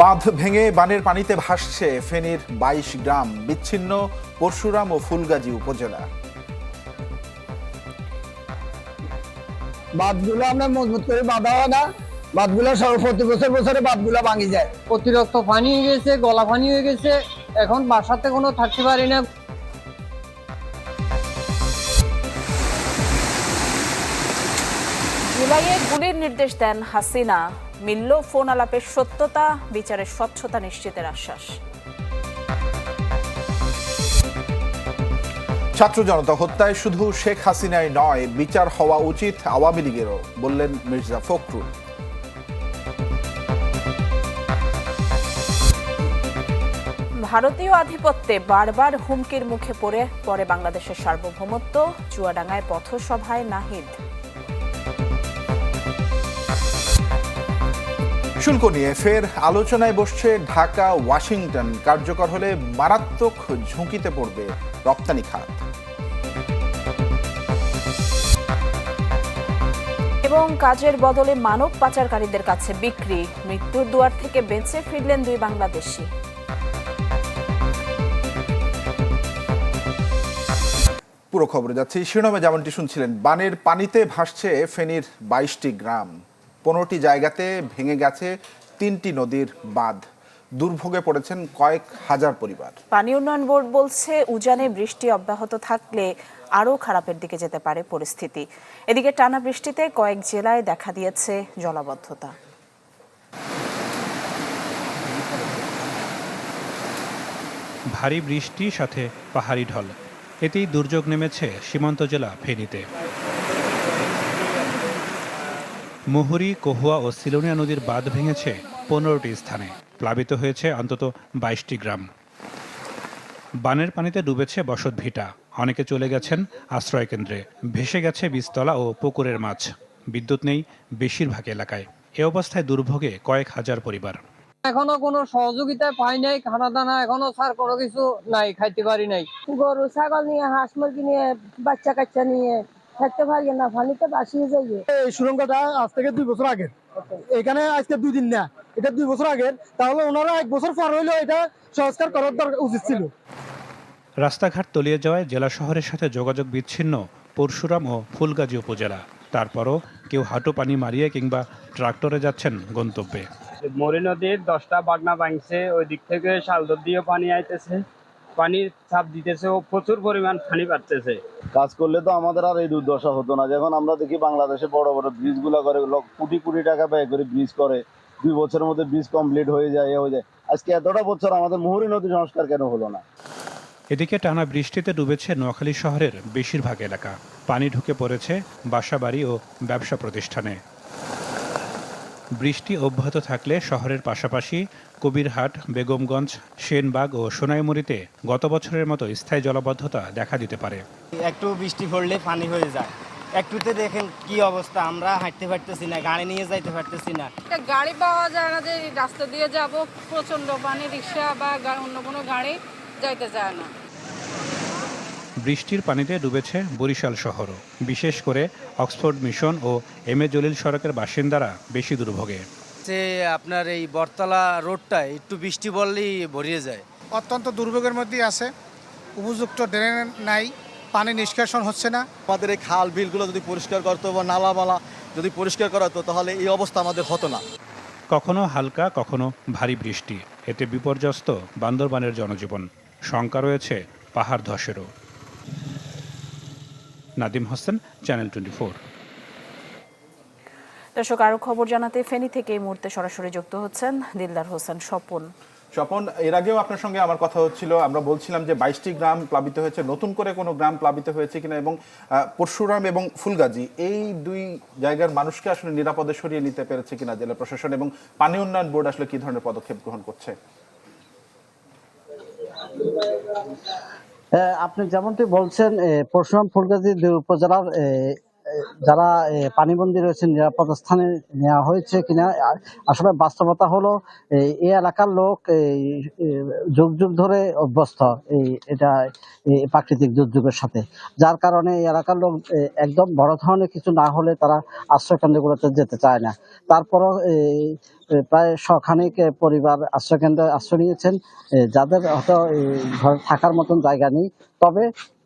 বাঁধ ভেঙে বানের পানিতে ভাসছে ফেনীর বাইশ গ্রাম বিচ্ছিন্ন পরশুরাম ও ফুলগাজী উপজেলা। বাঁধগুলো আমরা মজবুত করে বাঁধা হয় না। বাঁধগুলো প্রতি বছর বছরে বাঁধগুলো ভাঙি যায়। অতিরিক্ত পানি হয়ে গেছে গলা পানি হয়ে গেছে। এখন বাসাতে কোনো থাকতে পারি না। নির্দেশ দেন হাসিনা। মিলল ফোন আলাপের সত্যতা বিচারের স্বচ্ছতা নিশ্চিতের আশ্বাস। ছাত্র জনতা হত্যায় শুধু শেখ হাসিনাই নয় বিচার হওয়া উচিত আওয়ামী লীগেরও বললেন মির্জা ফখরুল। ভারতীয় আধিপত্যে বারবার হুমকির মুখে পড়ে পরে বাংলাদেশের সার্বভৌমত্ব চুয়াডাঙ্গায় পথসভায় নাহিদ। শুল্ক নিয়ে ফের আলোচনায় বসছে ঢাকা ওয়াশিংটন। কার্যকর হলে মারাত্মক ঝুঁকিতে পড়বে রপ্তানি খাত। এবং কাজের বদলে মানব পাচারকারীদের কাছে বিক্রি। মৃত্যুর দুয়ার থেকে বেঁচে ফিরলেন দুই বাংলাদেশি। পুরো খবরে যাচ্ছি। শিরোনামে যেমনটি শুনছিলেন বানের পানিতে ভাসছে ফেনীর বাইশটি গ্রাম। পনেরোটি জায়গাতে ভেঙে গেছে তিনটি নদীর বাঁধ। দুর্ভোগে পড়েছেন কয়েক হাজার পরিবার। পানি উন্নয়ন বোর্ড বলছে উজানে বৃষ্টি অব্যাহত থাকলে আরও খারাপের দিকে যেতে পারে পরিস্থিতি। এদিকে টানা বৃষ্টিতে কয়েক জেলায় দেখা দিয়েছে জলাবদ্ধতা। ভারী বৃষ্টি সাথে পাহাড়ি ঢল। এতেই দুর্যোগ নেমেছে সীমান্ত জেলা ফেনীতে। মুহুরী কহুয়া ও সিলোনিয়া নদীর বাঁধ ভেঙেছে পনেরোটি স্থানে। প্লাবিত হয়েছে অন্তত বাইশটি গ্রাম। বানের পানিতে ডুবেছে বসত ভিটা। অনেকে চলে গেছেন আশ্রয়কেন্দ্রে। ভেসে গেছে বীজতলা ও পুকুরের মাছ। বিদ্যুৎ নেই বেশিরভাগ এলাকায়। এ অবস্থায় দুর্ভোগে কয়েক হাজার পরিবার। এখনও কোনো সহযোগিতা পাই নাই খানা দানা এখনও স্যার কোনো কিছু নাই খাইতে পারি নাই। গরু ছাগল নিয়ে হাঁস মুরগি নিয়ে বাচ্চা কাচ্চা নিয়ে থাকতে পারি না পানিতে বাসিয়ে যাইয়ে এই সুরঙ্গটা আজ থেকে দুই বছর আগের। এখানে আজকে দুই দিন না এটা দুই বছর আগের। তাহলে ওনারা এক বছর পর হইলেও এটা সংস্কার করার দরকার উচিত ছিল। রাস্তাঘাট তলিয়ে যাওয়ায় জেলা শহরের সাথে যোগাযোগ বিচ্ছিন্ন পরশুরাম ও ফুলগাজী উপজেলা। তারপরও কেউ হাঁটু পানি মারিয়ে কিংবা ট্রাক্টরে যাচ্ছেন গন্তব্যে। মরি নদীর দশটা বাগনা ভাঙছে ওই দিক থেকে শালদর দিয়ে পানি আইতেছে। পানির চাপ দিতেছে ও প্রচুর পরিমাণ পানি বাড়তেছে। কাজ করলে তো আমাদের আর এই দুর্দশা হতো না। যখন আমরা দেখি বাংলাদেশে বড় বড় ব্রিজগুলা করে কোটি কোটি টাকা ব্যয় করে ব্রিজ করে দুই বছরের মধ্যে ব্রিজ কমপ্লিট হয়ে যায় এ হয়ে যায়। আজকে এতটা বছর আমাদের মুহুরী নদী সংস্কার কেন হলো না? এদিকে টানা বৃষ্টিতে ডুবেছে নোয়াখালী শহরের বেশিরভাগ এলাকা। পানি ঢুকে পড়েছে বাসাবাড়ি ও ব্যবসা প্রতিষ্ঠানে। বৃষ্টি অব্যাহত থাকলে শহরের পাশাপাশি কবিরহাট বেগমগঞ্জ সেনবাগ ও সোনাইমুড়িতে গত বছরের মতো স্থায়ী জলাবদ্ধতা দেখা দিতে পারে। একটু বৃষ্টি পড়লে পানি হয়ে যায়। একটুতে দেখেন কি অবস্থা আমরা হাঁটতে পারতেছি না গাড়ি নিয়ে যাইতে পারতেছি না। গাড়ি পাওয়া যায় না যে রাস্তা দিয়ে যাব প্রচণ্ড পানি রিক্সা বা অন্য কোনো গাড়ি যাইতে চায় না। বৃষ্টির পানিতে ডুবেছে বরিশাল শহরও। বিশেষ করে অক্সফোর্ড মিশন ও এম এ জলিল সড়কের বাসিন্দারা বেশি দুর্ভোগে। যে আপনার এই বটতলা রোডটা একটু বৃষ্টি বললেই ভরিয়ে যায়। অত্যন্ত দুর্ভোগের মধ্যেই আছে। উপযুক্ত ড্রেন নাই পানি নিষ্কাশন হচ্ছে না। আমাদের এই খাল বিলগুলো যদি পরিষ্কার করতো বা নালামালা যদি পরিষ্কার করা হতো তাহলে এই অবস্থা আমাদের হতো না। কখনো হালকা কখনো ভারী বৃষ্টি। এতে বিপর্যস্ত বান্দরবানের জনজীবন। শঙ্কা রয়েছে পাহাড় ধসেরও। Nadim Hossain channel twenty four দর্শক আরও খবর জানাতে ফেনী থেকে এই মুহূর্তে সরাসরি যুক্ত হচ্ছেন দিলদার হোসেন স্বপন। স্বপন এর আগেও আপনার সঙ্গে আমার কথা হচ্ছিল। আমরা বলছিলাম যে বাইশটি গ্রাম প্লাবিত হয়েছে। নতুন করে কোনো গ্রাম প্লাবিত হয়েছে কিনা এবং পরশুরাম এবং ফুলগাজী এই দুই জায়গার মানুষকে আসলে নিরাপদে সরিয়ে নিতে পেরেছে কিনা জেলা প্রশাসন এবং পানি উন্নয়ন বোর্ড আসলে কি ধরনের পদক্ষেপ গ্রহণ করছে? আপনি যেমনটি বলছেন পরশুরাম ফুলগাজী উপজেলার যারা পানিবন্দী রয়েছে নিরাপদ স্থানে নেওয়া হয়েছে কিনা আসলে বাস্তবতা হলো এই এলাকার লোক যুগ যুগ ধরে অভ্যস্ত, এই, এটা প্রাকৃতিক দুর্যোগের সাথে। যার কারণে এই এলাকার লোক একদম বড় ধরনের কিছু না হলে তারা আশ্রয় কেন্দ্রগুলোতে যেতে চায় না। তারপরও প্রায় শখানেক পরিবার আশ্রয় কেন্দ্রে আশ্রয় নিয়েছেন যাদের হয়তো থাকার মতন জায়গা নেই। তবে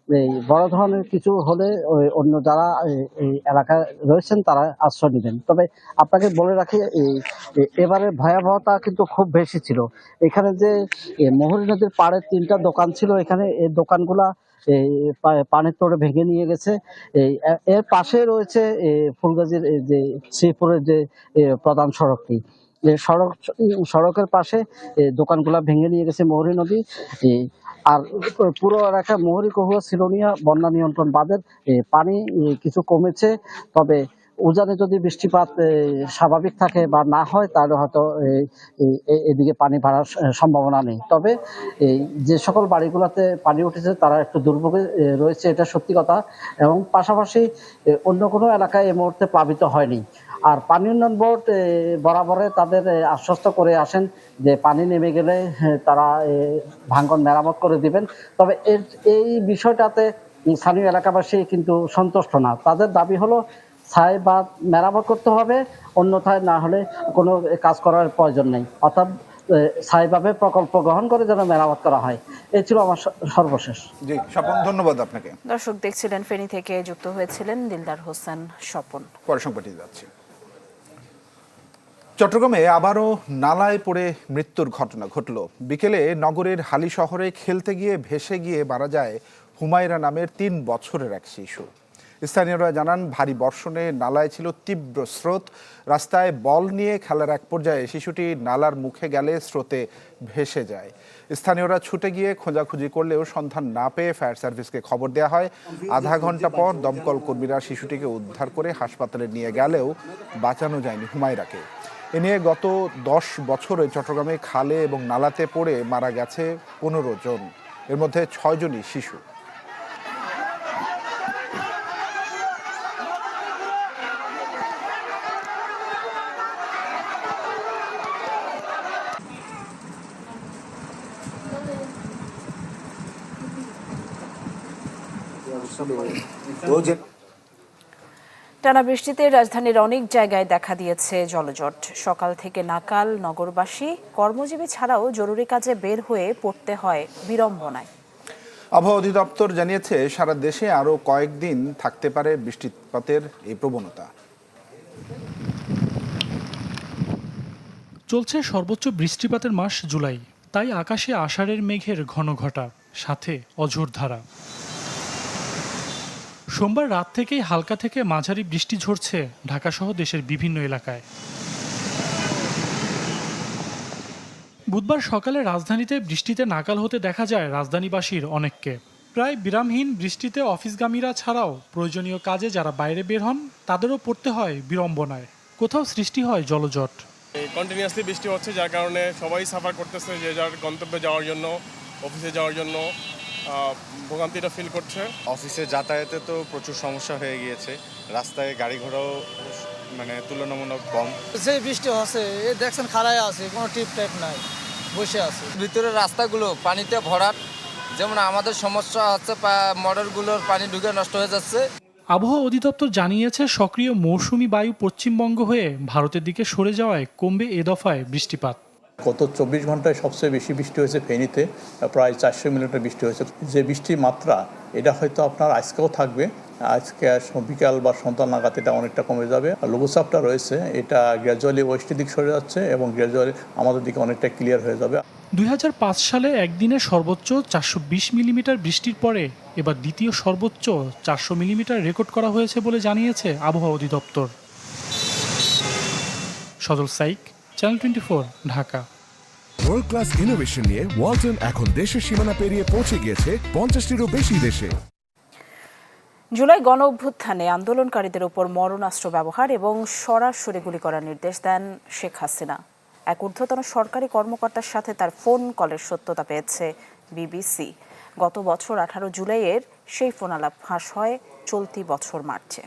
এই বড় ধরনের কিছু হলে অন্য যারা এই- এলাকায় রয়েছেন তারা আশ্রয় নেবেন। তবে আপনাকে বলে রাখি, এই এবারে ভয়াবহতা কিন্তু খুব বেশি ছিল। এখানে যে মহুরী নদীর পাড়ে তিনটা দোকান ছিল, এখানে এই দোকানগুলা, এই পানির তোড়ে ভেঙে নিয়ে গেছে। এই এর পাশে রয়েছে ফুলগাজীর যে শ্রীপুরের যে প্রধান সড়কটি। সড়ক, সড়কের পাশে দোকানগুলা ভেঙে নিয়ে গেছে মহুরী নদী। আর পুরো এলাকা মোহরি কহুয়া সিলোনিয়া বন্যা নিয়ন্ত্রণ বাঁধের পানি কিছু কমেছে। তবে উজানে যদি বৃষ্টিপাত স্বাভাবিক থাকে বা না হয়, তাহলে হয়তো এদিকে পানি বাড়ার সম্ভাবনা নেই। তবে এই যে সকল বাড়িগুলোতে পানি উঠেছে, তারা একটু দুর্ভোগে রয়েছে, এটা সত্যি কথা। এবং পাশাপাশি অন্য কোনো এলাকায় এই মুহূর্তে প্লাবিত হয়নি। আর পানি উন্নয়ন বোর্ড বরাবরে তাদের আশ্বস্ত করে আসেন যে পানি নেমে গেলে তারা ভাঙ্গন মেরামত করে দিবেন। তবে এর, এই বিষয়টাতে স্থানীয় এলাকাবাসী কিন্তু সন্তুষ্ট না। তাদের দাবি হলো ছাই বা মেরামত করতে হবে অন্যথায় না হলে কোনো কাজ করার প্রয়োজন নেই। অর্থাৎ স্থায়ীভাবে প্রকল্প গ্রহণ করে যেন মেরামত করা হয়। এই ছিল আমার সর্বশেষ। জি স্বপন ধন্যবাদ আপনাকে। দর্শক দেখছিলেন ফেনী থেকে যুক্ত হয়েছিলেন দিলদার হোসেন স্বপন। পরে সংবাদটি যাচ্ছি চট্টগ্রামে আবারও নালায় পড়ে মৃত্যুর ঘটনা ঘটল। বিকেলে নগরের হালি শহরে খেলতে গিয়ে ভেসে গিয়ে মারা যায় হুমায়রা নামের তিন বছরের এক শিশু। স্থানীয়রা জানান, ভারী বর্ষণে নালায় ছিল তীব্র স্রোত। রাস্তায় বল নিয়ে খেলার এক পর্যায়ে শিশুটি নালার মুখে গেলে স্রোতে ভেসে যায়। স্থানীয়রা ছুটে গিয়ে খোঁজাখুঁজি করলেও সন্ধান না পেয়ে ফায়ার সার্ভিসকে খবর দেওয়া হয়। আধা ঘণ্টা পর দমকল কর্মীরা শিশুটিকে উদ্ধার করে হাসপাতালে নিয়ে গেলেও বাঁচানো যায়নি হুমায়রাকে। এ নিয়ে গত দশ বছরে চট্টগ্রামে খালে এবং নালাতে পড়ে মারা গেছে পনেরো জন। এর মধ্যে ছয়জনই শিশু। টানা বৃষ্টিতে রাজধানীর অনেক জায়গায় দেখা দিয়েছে জলজট। সকাল থেকে নাকাল নগরবাসী কর্মজীবী ছাড়াও জরুরি কাজে বের হয়ে পড়তে হয় বিড়ম্বনায়। আবহাওয়া অধিদপ্তর জানিয়েছে সারা দেশে আরও কয়েকদিন থাকতে পারে বৃষ্টিপাতের এই প্রবণতা। চলছে সর্বোচ্চ বৃষ্টিপাতের মাস জুলাই তাই আকাশে আষাঢ়ের মেঘের ঘন ঘটা সাথে অঝোর ধারা। সোমবার রাত থেকেই হালকা থেকে মাঝারি বৃষ্টি ঝরছে ঢাকাসহ দেশের বিভিন্ন এলাকায়। বুধবার সকালে রাজধানীতে বৃষ্টিতে নাকাল হতে দেখা যায় রাজধানীবাসীর অনেককে। প্রায় বিরামহীন বৃষ্টিতে অফিসগামীরা ছাড়াও প্রয়োজনীয় কাজে যারা বাইরে বের হন, তাদেরও পড়তে হয় বিড়ম্বনায়। কোথাও সৃষ্টি হয় জলজট। কন্টিনিউয়াসলি বৃষ্টি হচ্ছে, যার কারণে সবাই সাফার করতেছে যে যার গন্তব্যে যাওয়ার জন্য অফিসে যাওয়ার জন্য। ভোগান্তিটা ফিল করছে? অফিসে যাতায়াতে তো প্রচুর সমস্যা হয়ে গিয়েছে। রাস্তায় গাড়ি ঘোড়াও মানে তুলনামূলক কম। যে বৃষ্টি হচ্ছে এ দেখছেন খাড়ায় আছে কোনো টিপ টাইপ নাই বসে আছে। ভিতরের রাস্তাগুলো পানিতে ভরাট যেমন আমাদের সমস্যা হচ্ছে মডেলগুলোর পানি ঢুকে নষ্ট হয়ে যাচ্ছে। আবহাওয়া অধিদপ্তর জানিয়েছে সক্রিয় মৌসুমি বায়ু পশ্চিমবঙ্গ হয়ে ভারতের দিকে সরে যাওয়ায় কমবে এ দফায় বৃষ্টিপাত। গত চব্বিশ ঘন্টায় সবচেয়ে বেশি বৃষ্টি হয়েছে ফেনীতে, প্রায় চারশো মিলিমিটার বৃষ্টি হয়েছে। যে বৃষ্টির মাত্রা, এটা হয়তো আপনার আজকেও থাকবে। আজকে বিকাল বা সন্তান নাগাদ এটা অনেকটা কমে যাবে। আর লঘুচাপটা রয়েছে, এটা গ্র্যাজুয়ালি ওয়েস্টের দিক সরে যাচ্ছে এবং গ্র্যাজুয়ালি আমাদের দিকে অনেকটা ক্লিয়ার হয়ে যাবে। দুই হাজার পাঁচ সালে একদিনে সর্বোচ্চ চারশো বিশ মিলিমিটার বৃষ্টির পরে এবার দ্বিতীয় সর্বোচ্চ চারশো মিলিমিটার রেকর্ড করা হয়েছে বলে জানিয়েছে আবহাওয়া অধিদপ্তর। Sajal Saik channel twenty Dhaka world class innovation নিয়ে ওয়ালটন এখন দেশের সীমানা পেরিয়ে পৌঁছে গিয়েছে পঞ্চাশটিরও বেশি দেশে। জুলাই গণ অভ্যুত্থানে আন্দোলনকারীদের ওপর মরণাস্ত্র ব্যবহার এবং সরাসরি গুলি করার নির্দেশ দেন শেখ হাসিনা। এক ঊর্ধ্বতন সরকারি কর্মকর্তার সাথে তার ফোন কলের সত্যতা পেয়েছে বিবিসি। গত বছর আঠারো জুলাইয়ের সেই ফোনালাপ ফাঁস হয় চলতি বছর মার্চে।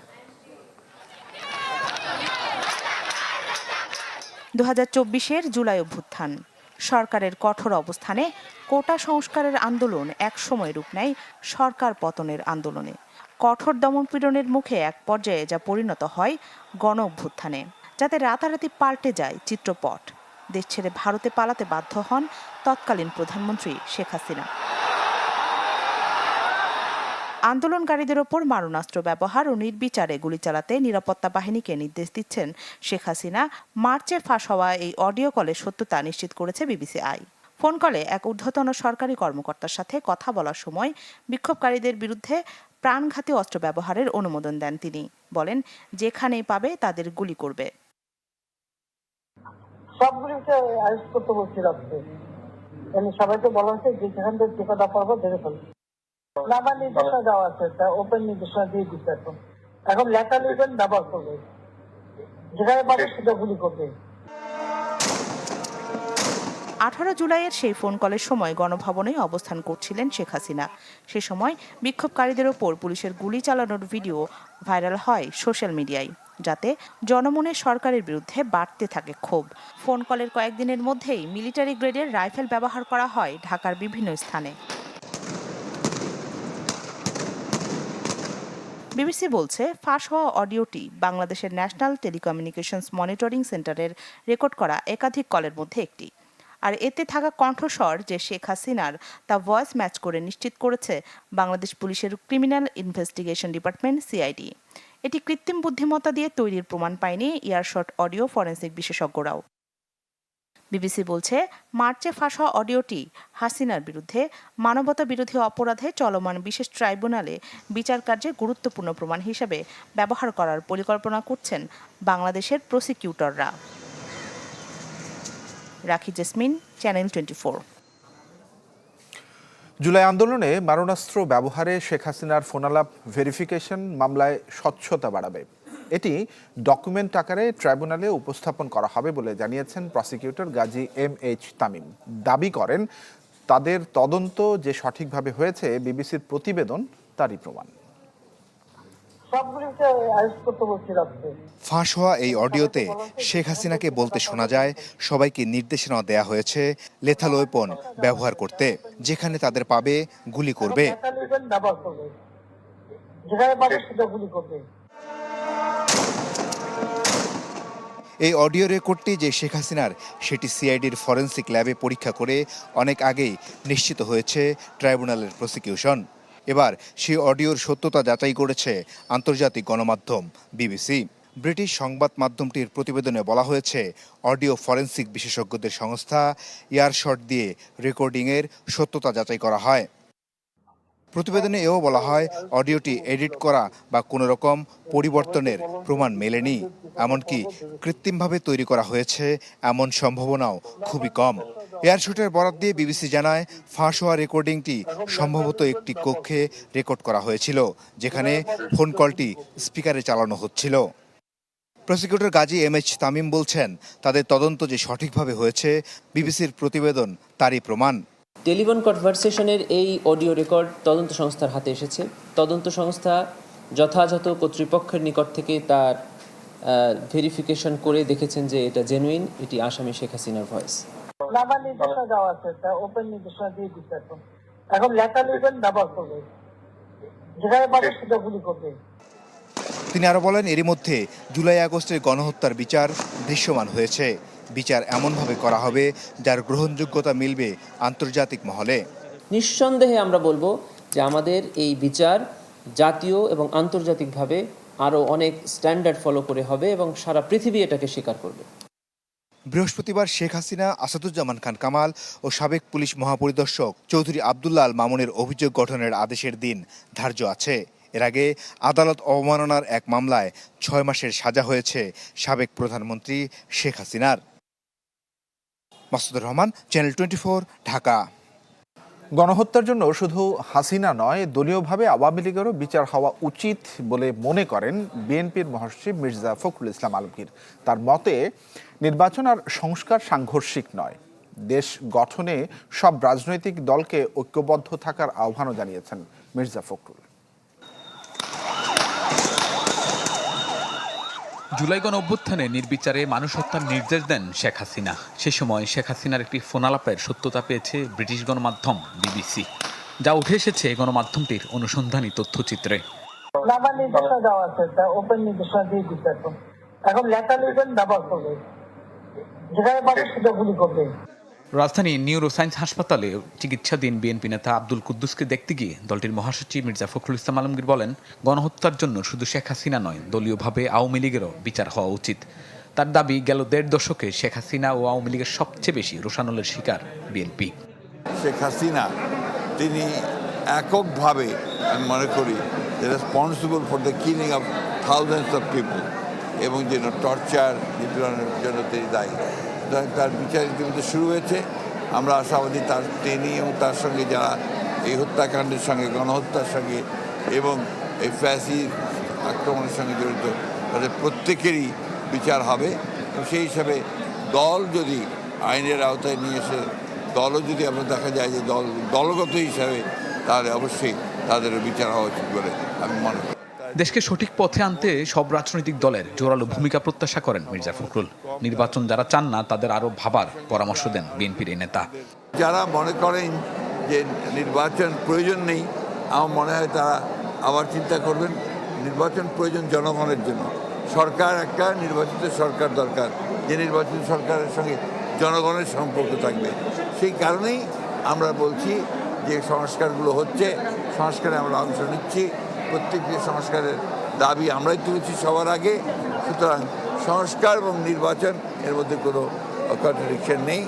দু হাজার চব্বিশের জুলাই অভ্যুত্থান। সরকারের কঠোর অবস্থানে কোটা সংস্কারের আন্দোলন একসময় রূপ নেয় সরকার পতনের আন্দোলনে। কঠোর দমনপীড়নের মুখে এক পর্যায়ে যা পরিণত হয় গণ অভ্যুত্থানে যাতে রাতারাতি পাল্টে যায় চিত্রপট। দেশ ছেড়ে ভারতে পালাতে বাধ্য হন তৎকালীন প্রধানমন্ত্রী শেখ হাসিনা। আন্দোলনকারীদের ওপর মারণাস্ত্র ব্যবহার ও নির্বিচারে গুলি চালাতে নিরাপত্তা বাহিনীকে নির্দেশ দিচ্ছেন শেখ হাসিনা। মার্চে ফাঁস হওয়া এই অডিও কলের সত্যতা নিশ্চিত করেছে বিবিসি আই। ফোন কলে এক ঊর্ধ্বতন সরকারি কর্মকর্তার সাথে কথা বলার সময় বিক্ষোভকারীদের বিরুদ্ধে প্রাণঘাতী অস্ত্র ব্যবহারের অনুমোদন দেন তিনি। বলেন, যেখানেই পাবে তাদের গুলি করবে। সবগুলিকে আরেস্ট করতে বলছি রাখতে মানে সবাইকে বলা হচ্ছে যে যেখান থেকে টিকাটা পারব ধরে ফেলবে না নির্দেশনা দেওয়া আছে একটা ওপেন নির্দেশনা দিয়ে দিচ্ছে এখন এখন লেখা লিখবেন ব্যবহার করবে। যেখানে পাবে সেটা গুলি করবে। আঠারো জুলাইয়ের সেই ফোন কলের সময় গণভবনে অবস্থান করছিলেন শেখ হাসিনা। সে সময় বিক্ষোভকারীদের ওপর পুলিশের গুলি চালানোর ভিডিও ভাইরাল হয় সোশ্যাল মিডিয়ায় যাতে জনমনে সরকারের বিরুদ্ধে বাড়তে থাকে ক্ষোভ। ফোন কলের কয়েকদিনের মধ্যেই মিলিটারি গ্রেডের রাইফেল ব্যবহার করা হয় ঢাকার বিভিন্ন স্থানে। বিবিসি বলছে, ফাঁস হওয়া অডিওটি বাংলাদেশের ন্যাশনাল টেলিকমিউনিকেশনস মনিটরিং সেন্টারের রেকর্ড করা একাধিক কলের মধ্যে একটি। আর এতে থাকা কণ্ঠস্বর যে শেখ হাসিনার, তা ভয়েস ম্যাচ করে নিশ্চিত করেছে বাংলাদেশ পুলিশের ক্রিমিনাল ইনভেস্টিগেশন ডিপার্টমেন্ট, সিআইডি। এটি কৃত্রিম বুদ্ধিমত্তা দিয়ে তৈরির প্রমাণ পায়নি ইয়ারশট অডিও ফরেন্সিক বিশেষজ্ঞরাও। বিবিসি বলছে, মার্চে ফাঁস হওয়া অডিওটি হাসিনার বিরুদ্ধে মানবতা বিরোধী অপরাধে চলমান বিশেষ ট্রাইব্যুনালে বিচার কার্যে গুরুত্বপূর্ণ প্রমাণ হিসেবে ব্যবহার করার পরিকল্পনা করছেন বাংলাদেশের প্রসিকিউটররা। রাখি জেসমিন, চ্যানেল টোয়েন্টি জুলাই আন্দোলনে মারণাস্ত্র ব্যবহারে শেখ হাসিনার ফোনালাপ ভেরিফিকেশন মামলায় স্বচ্ছতা বাড়াবে। এটি ডকুমেন্ট আকারে ট্রাইব্যুনালে উপস্থাপন করা হবে বলে জানিয়েছেন prosecutor Gazi M H Tamim. দাবি করেন তাদের তদন্ত যে সঠিকভাবে হয়েছে বিবিসির প্রতিবেদন তারই প্রমাণ। ফাঁস হওয়া এই অডিওতে শেখ হাসিনাকে বলতে শোনা যায় সবাইকে নির্দেশনা দেয়া হয়েছে লেথাল ওয়েপন ব্যবহার করতে। যেখানে তাদের পাবে গুলি করবে। যেখানে পাবে সেটা গুলি করবে। এই অডিও রেকর্ডটি যে শেখ হাসিনার, সেটি সিআইডির ফরেন্সিক ল্যাবে পরীক্ষা করে অনেক আগেই নিশ্চিত হয়েছে ট্রাইব্যুনালের প্রসিকিউশন। এবার সেই অডিওর সত্যতা যাচাই করেছে আন্তর্জাতিক গণমাধ্যম, বিবিসি। ব্রিটিশ সংবাদ মাধ্যমটির প্রতিবেদনে বলা হয়েছে, অডিও ফরেন্সিক বিশেষজ্ঞদের সংস্থা ইয়ারশট দিয়ে রেকর্ডিংয়ের সত্যতা যাচাই করা হয়। প্রতিবেদনে এও বলা হয়, অডিওটি এডিট করা বা কোনো রকম পরিবর্তনের প্রমাণ মেলেনি। এমনকি কৃত্রিমভাবে তৈরি করা হয়েছে এমন সম্ভাবনাও খুবই কম। এয়ারশুটের বরাত দিয়ে বিবিসি জানায় ফাঁস হওয়া রেকর্ডিংটি সম্ভবত একটি কক্ষে রেকর্ড করা হয়েছিল, যেখানে ফোন কলটি স্পিকারে চালানো হচ্ছিল। Prosecutor Gazi M H Tamim বলছেন, তাদের তদন্ত যে সঠিকভাবে হয়েছে, বিবিসির প্রতিবেদন তারই প্রমাণ। টেলিফোন কনভারসেশনের এই অডিও রেকর্ড তদন্ত সংস্থার হাতে এসেছে। তদন্ত সংস্থা যথাযথ কর্তৃপক্ষের নিকট থেকে তার ভেরিফিকেশন করে দেখেছেন যে এটা জেনুইন এটি আসামি শেখ হাসিনার ভয়েস না নির্দেশনা দেওয়া আছে ওপেন নির্দেশনা দিয়ে দিচ্ছে এখন। এখন লেখা লিখবেন ব্যবহার করবে যেখানে পাবে সেটা গুলি করবে তিনি আরও বলেন এরই মধ্যে জুলাই আগস্টের গণহত্যার বিচার দৃশ্যমান হয়েছে। বিচার এমনভাবে করা হবে যার গ্রহণযোগ্যতা মিলবে আন্তর্জাতিক মহলে। নিঃসন্দেহে আমরা বলব যে আমাদের এই বিচার জাতীয় এবং আন্তর্জাতিকভাবে আরও অনেক স্ট্যান্ডার্ড ফলো করে হবে এবং সারা পৃথিবী এটাকে স্বীকার করবে। বৃহস্পতিবার শেখ হাসিনা আসাদুজ্জামান খান কামাল ও সাবেক পুলিশ মহাপরিদর্শক চৌধুরী আবদুল্লাহ আল মামুনের অভিযোগ গঠনের আদেশের দিন ধার্য আছে। এর আগে আদালত অবমাননার এক মামলায় ছয় মাসের সাজা হয়েছে সাবেক প্রধানমন্ত্রী শেখ হাসিনার। Masudur Rahman channel twenty Dhaka. গণহত্যার জন্য শুধু হাসিনা নয়, দলীয়ভাবে আওয়ামী লীগেরও বিচার হওয়া উচিত বলে মনে করেন বিএনপির মহাসচিব মির্জা ফখরুল ইসলাম আলমগীর। তার মতে, নির্বাচন আর সংস্কার সাংঘর্ষিক নয়। দেশ গঠনে সব রাজনৈতিক দলকে ঐক্যবদ্ধ থাকার আহ্বানও জানিয়েছেন মির্জা ফখরুল। জুলাই গণ অভ্যুত্থানে নির্বিচারে মানুষ হত্যার নির্দেশ দেন শেখ হাসিনা। সে সময় শেখ হাসিনার একটি ফোনালাপের সত্যতা পেয়েছে ব্রিটিশ গণমাধ্যম বিবিসি। যা উঠে এসেছে গণমাধ্যমটির অনুসন্ধানী তথ্যচিত্রে। এখন লেখা লিখবেন ব্যবহার করবে। যেখানে পাবে সেটা গুলি করবে। রাজধানী নিউরোসায়েন্স হাসপাতালে চিকিৎসাধীন বিএনপি নেতা আব্দুল কুদ্দুসকে দেখতে গিয়ে দলটির মহাসচিব মির্জা ফখরুল ইসলাম আলমগীর বলেন, গণহত্যার জন্য শুধু শেখ হাসিনা নয়, দলীয়ভাবে আওয়ামী লীগেরও বিচার হওয়া উচিত। তার দাবি, গেল দেড় দশকে শেখ হাসিনা ও আওয়ামী লীগের সবচেয়ে বেশি রোশানলের শিকার বিএনপি। শেখ হাসিনা, তিনি এককভাবে আমি মনে করি responsible for the killing of thousands of people এবং যেন টর্চার নিপীড়নের জন্য তিনি দায়ী। তার বিচার ইতিমধ্যে শুরু হয়েছে। আমরা আশাবাদী তার তিনি এবং তার সঙ্গে যারা এই হত্যাকাণ্ডের সঙ্গে, গণহত্যার সঙ্গে এবং এই ফ্যাসি আক্রমণের সঙ্গে জড়িত, তাদের প্রত্যেকেরই বিচার হবে। সেই হিসাবে দল যদি আইনের আওতায় নিয়ে এসে, দলও যদি আমরা দেখা যায় যে দল দলগত হিসাবে, তাহলে অবশ্যই তাদেরও বিচার হওয়া উচিত বলে আমি মনে করি। দেশকে সঠিক পথে আনতে সব রাজনৈতিক দলের জোরালো ভূমিকা প্রত্যাশা করেন মির্জা ফখরুল। নির্বাচন যারা চান না, তাদের আরও ভাবার পরামর্শ দেন বিএনপির এই নেতা। যারা মনে করেন যে নির্বাচন প্রয়োজন নেই, আমার মনে হয় তারা আবার চিন্তা করবেন, নির্বাচন প্রয়োজন জনগণের জন্য। সরকার একটা, নির্বাচিত সরকার দরকার। যে নির্বাচিত সরকারের সঙ্গে জনগণের সম্পর্ক থাকবে। সেই কারণেই আমরা বলছি যে সংস্কারগুলো হচ্ছে, সংস্কারে আমরা অংশ নিচ্ছি। প্রত্যেকটি সংস্কারের দাবি আমরাই তুলেছি সবার আগে, সুতরাং সংস্কার এবং নির্বাচন এর মধ্যে কোনো কন্ট্রাডিকশন নেই।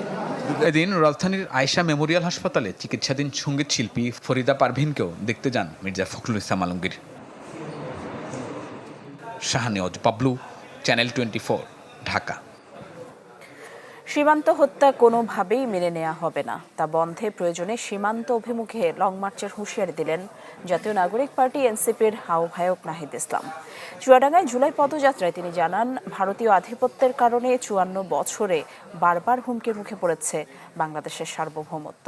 এদিন রাজধানীর আয়শা মেমোরিয়াল হাসপাতালে চিকিৎসাধীন সংগীত শিল্পী ফরিদা পারভিনকেও দেখতে যান Mirza Fakhrul Islam Alamgir. Shahaniyaz Pablu channel twenty Dhaka. সীমান্ত হত্যা কোনোভাবেই মেনে নেওয়া হবে না। তা বন্ধে প্রয়োজনে সীমান্ত অভিমুখে লং মার্চের হুঁশিয়ারি দিলেন জাতীয় নাগরিক পার্টি এনসিপির আহ্বায়ক নাহিদ ইসলাম। চুয়াডাঙ্গায় জুলাই পদযাত্রায় তিনি জানান, ভারতীয় আধিপত্যের কারণে চুয়ান্ন বছরে বারবার হুমকির মুখে পড়েছে বাংলাদেশের সার্বভৌমত্ব।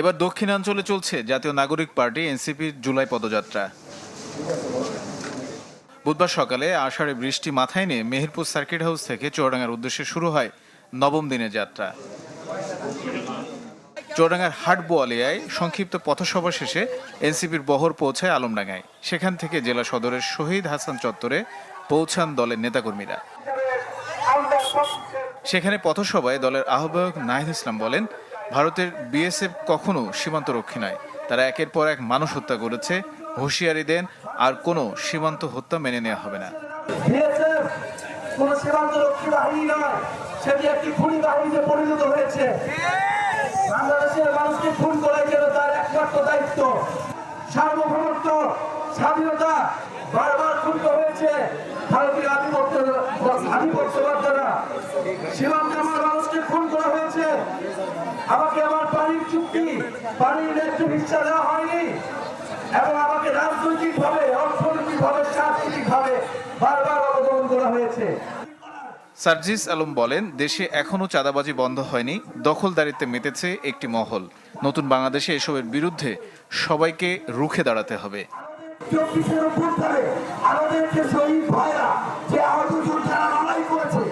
এবার দক্ষিণাঞ্চলে চলছে জাতীয় নাগরিক পার্টি এনসিপির জুলাই পদযাত্রা। বুধবার সকালে আষাঢ়ে বৃষ্টি মাথায় নিয়ে মেহেরপুর সার্কিট হাউস থেকে চুয়াডাঙ্গার উদ্দেশ্যে শুরু হয় নবম দিনের যাত্রা। চুয়াডাঙ্গার হাট বোয়ালিয়ায় সংক্ষিপ্ত পথসভা শেষে এনসিপির বহর পৌঁছায় আলমডাঙ্গায়। সেখান থেকে জেলা সদরের শহীদ হাসান চত্বরে পৌঁছান দলের নেতাকর্মীরা। সেখানে পথসভায় দলের আহ্বায়ক নাহিদ ইসলাম বলেন, ভারতের বিএসএফ কখনো সীমান্তরক্ষী নয়। তারা একের পর এক মানুষ হত্যা করেছে, হুঁশিয়ারি দেন, আর কোনো সীমান্ত হত্যা মেনে নেওয়া হবে না। সার্বভৌমত্ব, স্বাধীনতা বারবার হয়েছে। ভারতীয় আধিপত্য আধিপত্যবাদ দ্বারা মানুষকে খুন করা হয়েছে। আমাকে আমার পানির চুক্তি পানির ন্যায্য ভিক্ষা দেওয়া হয়নি। এবং আমাকে বারবার করা হয়েছে। সার্জিস আলম বলেন, দেশে এখনও চাঁদাবাজি বন্ধ হয়নি, দখলদারিত্বে মেতেছে একটি মহল। নতুন বাংলাদেশে এসবের বিরুদ্ধে সবাইকে রুখে দাঁড়াতে হবে। চব্বিশের অভ্যুত্থানে আমাদের যে শহীদ ভাইরা যে আহত লড়াই করেছে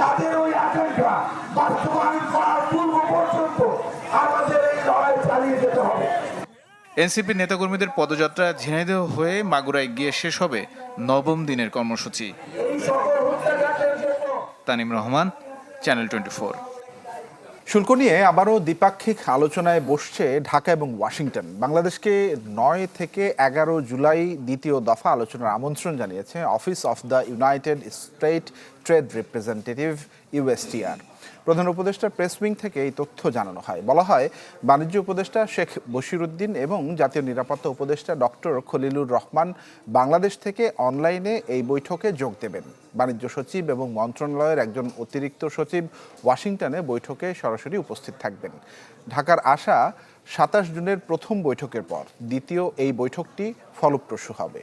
তাদের ওই আকাঙ্ক্ষা বাস্তবায়ন করার পূর্ব পর্যন্ত আমাদের এই লড়াই চালিয়ে যেতে হবে। এনসিপি নেতাকর্মীদের পদযাত্রা ঝিনাইদহ হয়ে মাগুরায় গিয়ে শেষ হবে নবম দিনের কর্মসূচি। তানিম রহমান চ্যানেল টোয়েন্টি শুল্ক নিয়ে আবারও দ্বিপাক্ষিক আলোচনায় বসছে ঢাকা এবং ওয়াশিংটন। বাংলাদেশকে নয় থেকে এগারো জুলাই দ্বিতীয় দফা আলোচনার আমন্ত্রণ জানিয়েছে office of the United State trade representative USTR প্রধান উপদেষ্টা প্রেস উইং থেকে এই তথ্য জানানো হয়। বলা হয়, বাণিজ্য উপদেষ্টা শেখ বশিরুদ্দিন এবং জাতীয় নিরাপত্তা উপদেষ্টা ডক্টর খলিলুর রহমান বাংলাদেশ থেকে অনলাইনে এই বৈঠকে যোগ দেবেন। বাণিজ্য সচিব এবং মন্ত্রণালয়ের একজন অতিরিক্ত সচিব ওয়াশিংটনে বৈঠকে সরাসরি উপস্থিত থাকবেন। ঢাকার আশা, সাতাশ জুনের প্রথম বৈঠকের পর দ্বিতীয় এই বৈঠকটি ফলপ্রসূ হবে।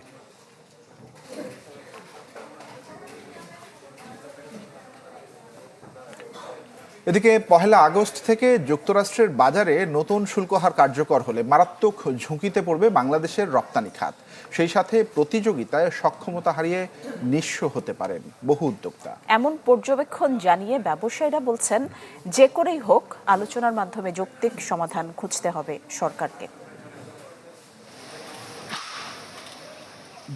এদিকে পহেলা আগস্ট থেকে যুক্তরাষ্ট্রের বাজারে নতুন শুল্ক হার কার্যকর হলে মারাত্মক ঝুঁকিতে পড়বে বাংলাদেশের রপ্তানি খাত। সেই সাথে প্রতিযোগিতায় সক্ষমতা হারিয়ে নিঃস্ব হতে পারেন বহু উদ্যোক্তা। এমন পর্যবেক্ষণ জানিয়ে ব্যবসায়ীরা বলছেন যে করেই হোক আলোচনার মাধ্যমে যৌক্তিক সমাধান খুঁজতে হবে সরকারকে।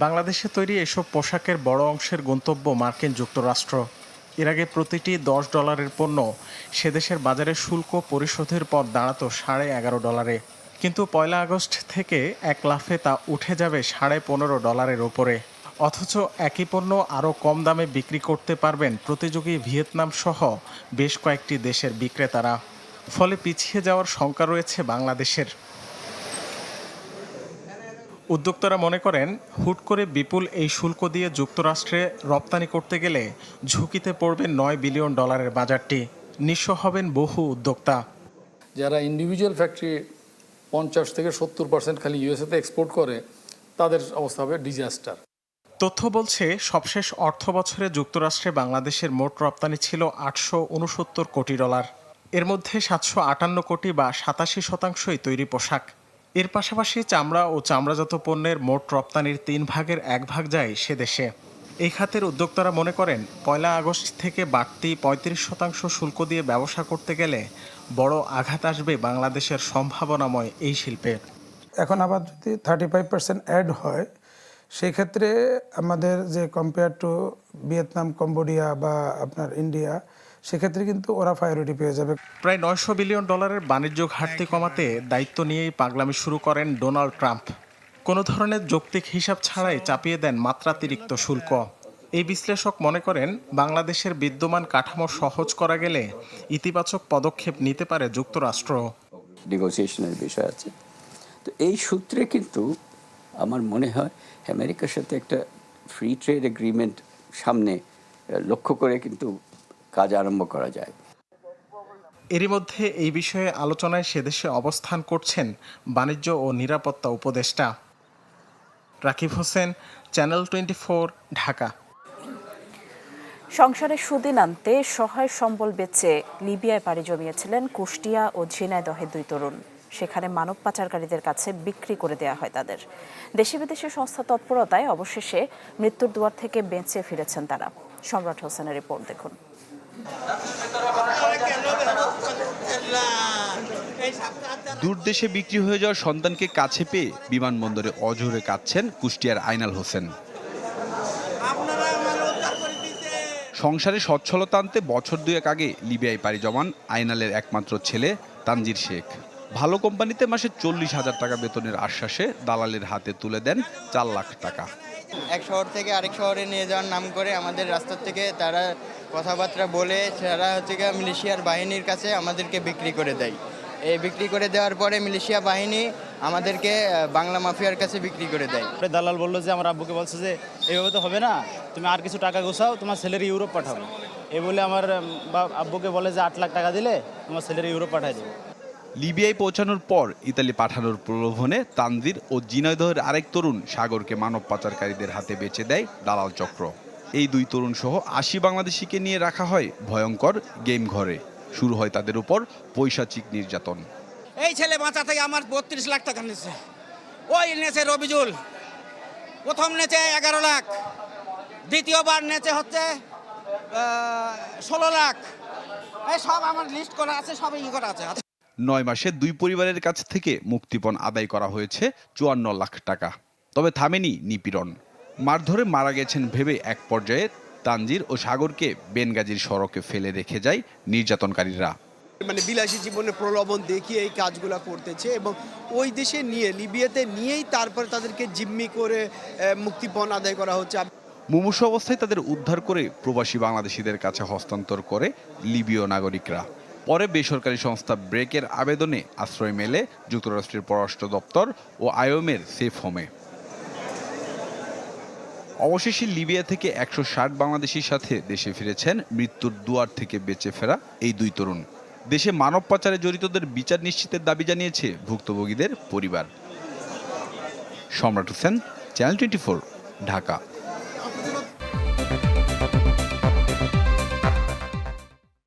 বাংলাদেশে তৈরি এসব পোশাকের বড় অংশের গন্তব্য মার্কিন যুক্তরাষ্ট্র। এর আগে প্রতিটি দশ ডলারের পণ্য সেদেশের বাজারে শুল্ক পরিশোধের পর দাঁড়াতো সাড়ে এগারো ডলারে। কিন্তু পয়লা আগস্ট থেকে এক লাফে তা উঠে যাবে সাড়ে পনেরো ডলারের ওপরে। অথচ একই পণ্য আরও কম দামে বিক্রি করতে পারবেন প্রতিযোগী ভিয়েতনাম সহ বেশ কয়েকটি দেশের বিক্রেতারা। ফলে পিছিয়ে যাওয়ার শঙ্কা রয়েছে বাংলাদেশের। উদ্যোক্তারা মনে করেন হুট করে বিপুল এই শুল্ক দিয়ে যুক্তরাষ্ট্রে রপ্তানি করতে গেলে ঝুঁকিতে পড়বে নয় বিলিয়ন ডলারের বাজারটি। নিঃস্ব হবেন বহু উদ্যোক্তা। যারা ইন্ডিভিজুয়াল ফ্যাক্টরি পঞ্চাশ থেকে সত্তর পার্সেন্ট খালি ইউএসএতে এক্সপোর্ট করে তাদের অবস্থা হবে ডিজাস্টার তথ্য বলছে সবশেষ অর্থ বছরে যুক্তরাষ্ট্রে বাংলাদেশের মোট রপ্তানি ছিল আটশো উনসত্তর কোটি ডলার। এর মধ্যে সাতশো আটান্ন কোটি বা সাতাশি শতাংশই তৈরি পোশাক। এর পাশাপাশি চামড়া ও চামড়াজাত পণ্যের মোট রপ্তানির তিন ভাগের এক ভাগ যায় সে দেশে। এই খাতের উদ্যোক্তারা মনে করেন, পয়লা আগস্ট থেকে বাড়তি পঁয়ত্রিশ শতাংশ শুল্ক দিয়ে ব্যবসা করতে গেলে বড় আঘাত আসবে বাংলাদেশের সম্ভাবনাময় এই শিল্পে। এখন আবার যদি থার্টি ফাইভ পার্সেন্ট অ্যাড হয় সেই ক্ষেত্রে আমাদের যে কম্পেয়ার টু ভিয়েতনাম কম্বোডিয়া বা আপনার ইন্ডিয়া সেক্ষেত্রে কিন্তু ওরা প্রায়োরিটি পেয়ে যাবে। প্রায় নয়শো বিলিয়ন ডলারের বাণিজ্য ঘাটতি কমাতে দায়িত্ব নিয়েই পাগলামি শুরু করেন ডোনাল্ড ট্রাম্প। কোনো ধরনের যৌক্তিক হিসাব ছাড়াই চাপিয়ে দেন মাত্রাতিরিক্ত শুল্ক। এই বিশ্লেষক মনে করেন বাংলাদেশের বিদ্যমান কাঠামো সহজ করা গেলে ইতিবাচক পদক্ষেপ নিতে পারে যুক্তরাষ্ট্র। নেগোসিয়েশনের বিষয় আছে। তো এই সূত্রে কিন্তু আমার মনে হয় আমেরিকার সাথে একটা ফ্রি ট্রেড এগ্রিমেন্ট সামনে লক্ষ্য করে কিন্তু কাজ আরম্ভ করা যায়। এরই মধ্যে এই বিষয়ে আলোচনায় সেদেশে অবস্থান করছেন বাণিজ্য ও নিরাপত্তা উপদেষ্টা। Rakib Hossain channel twenty four Dhaka. সংসারে সুদিন আনতে সহায় সম্বল বেচে লিবিয়ায় পাড়ি জমিয়েছিলেন কুষ্টিয়া ও ঝিনাইদহের দুই তরুণ। সেখানে মানব পাচারকারীদের কাছে বিক্রি করে দেয়া হয় তাদের। দেশে বিদেশে সংস্থা তৎপরতায় অবশেষে মৃত্যুর দুয়ার থেকে বেঁচে ফিরেছেন তারা। সম্রাট হোসেনের রিপোর্ট দেখুন। দূর দেশে বিক্রি হয়ে যাওয়া সন্তানকে কাছে পেয়ে বিমানবন্দরে অঝরে কাঁদছেন কুষ্টিয়ার আইনাল হোসেন। সংসারে সচ্ছলতা আনতে বছর দুয়েক আগে লিবিয়ায় পাড়ি জমান আইনালের একমাত্র ছেলে তানজির শেখ। ভালো কোম্পানিতে মাসে চল্লিশ হাজার টাকা বেতনের আশ্বাসে দালালের হাতে তুলে দেন চার লাখ টাকা। এক শহর থেকে আরেক শহরে নিয়ে যাওয়ার নাম করে আমাদের রাস্তার থেকে তারা কথাবার্তা বলে, তারা হচ্ছে গিয়ে মিলিশিয়ার বাহিনীর কাছে আমাদেরকে বিক্রি করে দেয়। এই বিক্রি করে দেওয়ার পরে মিলিশিয়া বাহিনী আমাদেরকে বাংলা মাফিয়ার কাছে বিক্রি করে দেয়। দালাল বলল যে, আমার আব্বুকে বলছে যে, এইভাবে তো হবে না, তুমি আর কিছু টাকা গোছাও, তোমার ছেলের ইউরোপ পাঠাবো এই বলে আমার আব্বুকে বলে যে, আট লাখ টাকা দিলে তোমার ছেলের ইউরোপ পাঠাই দেবো। লিবিয়ায় পৌঁছানোর পর ইতালি পাঠানোর প্রলোভনে তানজির ও জিনয়দহের আরেক তরুণ সাগরকে মানব পাচারকারীদের হাতে বেচে দেয় দালাল চক্র। এই দুই তরুণ সহ আশি বাংলাদেশিকে নিয়ে রাখা হয় ভয়ঙ্কর গেম ঘরে। শুরু হয় তাদের উপর পৈশাচিক নির্যাতন। এই ছেলে বাঁচা থেকে আমার বত্রিশ লাখ টাকা নিচ্ছে ওই নেছে রবিজুল। প্রথম নেচে এগারো লাখ। দ্বিতীয়বার নেচে হচ্ছে ষোলো লাখ। এই সব আমার লিস্ট করা আছে, সব ই করা আছে। নয় মাসে দুই পরিবারের কাছ থেকে মুক্তিপণ আদায় করা হয়েছে চুয়ান্ন লাখ টাকা। তবে থামেনি নিপীড়ন। মারধরে মারা গেছেন ভেবে এক পর্যায়ে তানজির ও সাগরকে বেনগাজির সড়কে ফেলে রেখে যায় নির্যাতনকারীরা। মানে বিলাসী জীবনে প্রলোভন দেখিয়ে এই কাজগুলো করতেছে এবং ওই দেশে নিয়ে লিবিয়াতে নিয়েই তারপর তাদেরকে জিম্মি করে মুক্তিপণ আদায় করা হচ্ছে। মুমূর্ষু অবস্থায় তাদের উদ্ধার করে প্রবাসী বাংলাদেশিদের কাছে হস্তান্তর করে লিবীয় নাগরিকরা। পরে বেসরকারি সংস্থা ব্রেকের আবেদনে আশ্রয় মেলে যুক্তরাষ্ট্রের পররাষ্ট্র দপ্তর ও আইওমের সেফ হোমে। অবশেষে লিবিয়া থেকে একশো ষাট বাংলাদেশির সাথে দেশে ফিরেছেন, মৃত্যুর দুয়ার থেকে বেঁচে ফেরা এই দুই তরুণ। দেশে মানব পাচারে জড়িতদের বিচার নিশ্চিতের দাবি জানিয়েছে ভুক্তভোগীদের পরিবার। সম্রাট হোসেন, চ্যানেল টোয়েন্টি ঢাকা।